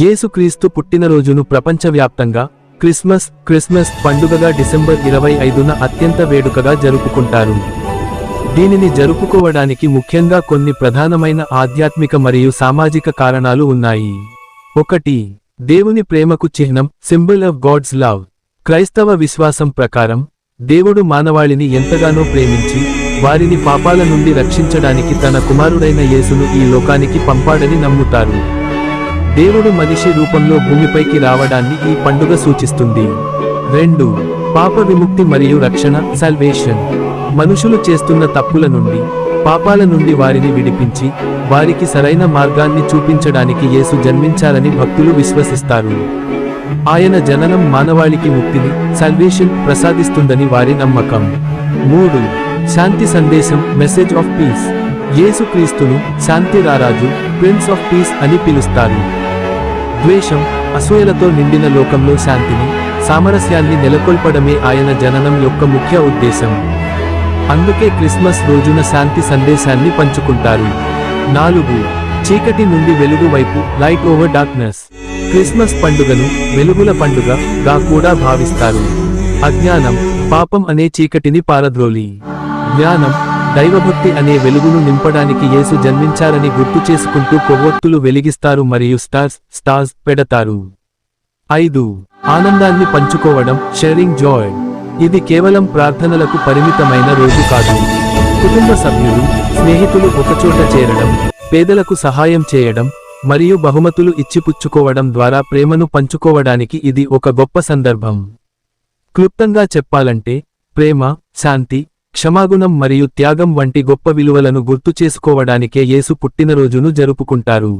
యేసుక్రీస్తు పుట్టినరోజును ప్రపంచవ్యాప్తంగా Christmas Christmas పండుగగా డిసెంబర్ ఇరవై ఐదున అత్యంత వేడుకగా జరుపుకుంటారు. దీనిని జరుపుకోవడానికి ముఖ్యంగా కొన్ని ప్రధానమైన ఆధ్యాత్మిక మరియు సామాజిక కారణాలు ఉన్నాయి. ఒకటి దేవుని ప్రేమకు చిహ్నం సింబల్ ఆఫ్ గాడ్స్ లవ్. క్రైస్తవ విశ్వాసం ప్రకారం దేవుడు మానవాళిని ఎంతగానో ప్రేమించి వారిని పాపాల నుండి రక్షించడానికి తన కుమారుడైన యేసును ఈ లోకానికి పంపాడని నమ్ముతారు. దేవుడు మనిషి రూపంలో భూమిపైకి రావడాన్ని ఈ పండుగ సూచిస్తుంది. రెండు పాప విముక్తి మరియు రక్షణ సల్వేషన్ మనుషులు చేస్తున్న తప్పుల నుండి పాపాల నుండి వారిని విడిపించి వారికి సరైన మార్గాన్ని చూపించడానికి యేసు జన్మించాలని భక్తులు విశ్వసిస్తారు. ఆయన జననం మానవాళికి ముక్తిని సల్వేషన్ ప్రసాదిస్తుందని వారి నమ్మకం. మూడు శాంతి సందేశం మెసేజ్ ఆఫ్ పీస్ యేసుక్రీస్తును శాంతి రారాజు ప్రిన్స్ ఆఫ్ పీస్ అని పిలుస్తారు. ద్వేషం అసూయలతో నిండిన లోకంలో శాంతిని సామరస్యాన్ని నెలకొల్పడమే ఆయన జననం యొక్క ముఖ్య ఉద్దేశం. అందుకే క్రిస్మస్ రోజున శాంతి సందేశాన్ని పంచుకుంటారు. నాలుగు చీకటి నుండి వెలుగు వైపు లైట్ ఓవర్ డార్క్నెస్. క్రిస్మస్ పండుగను వెలుగుల పండుగగా కూడా భావిస్తారు. అజ్ఞానం పాపం అనే చీకటిని పారద్రోలి. జ్ఞానం దైవభక్తి అనే వెలుగును నింపడానికి యేసు జన్మించారని గుర్తు చేసుకుంటూ కొవ్వొత్తులు వెలిగిస్తారు మరియు స్టార్స్ స్టార్స్ పెడతారు. ఐదు. ఆనందాన్ని పంచుకోవడం షేరింగ్ జాయ్ ఇది కేవలం ప్రార్థనలకు పరిమితమైన రోజు కాదు. కుటుంబ సభ్యులు స్నేహితులు ఒకచోట చేరడం పేదలకు సహాయం చేయడం మరియు బహుమతులు ఇచ్చిపుచ్చుకోవడం ద్వారా ప్రేమను పంచుకోవడానికి ఇది ఒక గొప్ప సందర్భం. క్లుప్తంగా చెప్పాలంటే ప్రేమ శాంతి క్షమాగుణం మరియు త్యాగం వంటి గొప్ప విలువలను గుర్తు చేసుకోవడానికే యేసు పుట్టినరోజును జరుపుకుంటారు.